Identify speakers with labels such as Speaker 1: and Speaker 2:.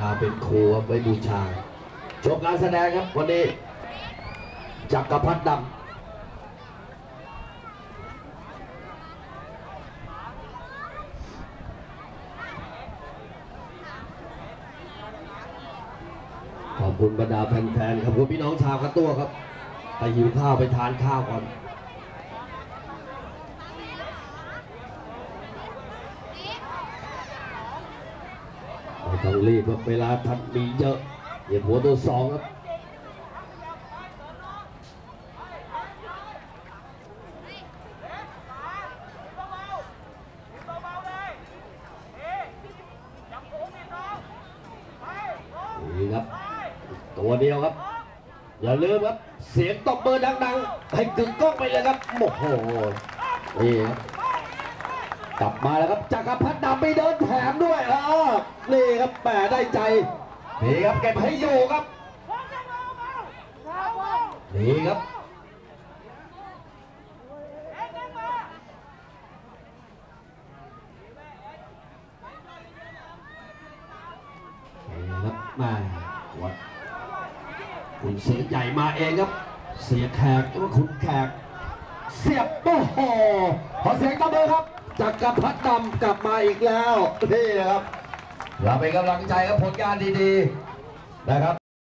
Speaker 1: มาเป็นครูครับไว้บูชา ชมการแสดงครับวันนี้จักรพัฒน์ดำขอบคุณบรรดาแฟนๆครับคุณพี่น้องชาวกระตัวครับ ไปหิวข้าวไปทานข้าวก่อน ไม่ต้องรีบครับเวลาทันมีเยอะเหยียบหัวตัวสองครับนี่ครับ ตัวเดียวครับ อย่าลืมครับ เสียงตบมือดังๆ ให้กึกก้องไปเลยครับโอ้โหนี่ครับกลับมาแล้วครับจักรพัฒน์ดำไปเดินแถมด้วย นี่ครับแปะได้ใจนี่ครับเก็บให้อยู่ครับนี่ครับนี่ครับแมาวัดคุณเสียงใหญ่มาเองครับ เสียแขกหรือว่าคุณแขก เสียบโอ้โหขอเสียงตบมือครับ จักรพรรดิดำกลับมาอีกแล้วนี่นะครับเราเป็นกำลังใจกับผลงานดีๆนะครับ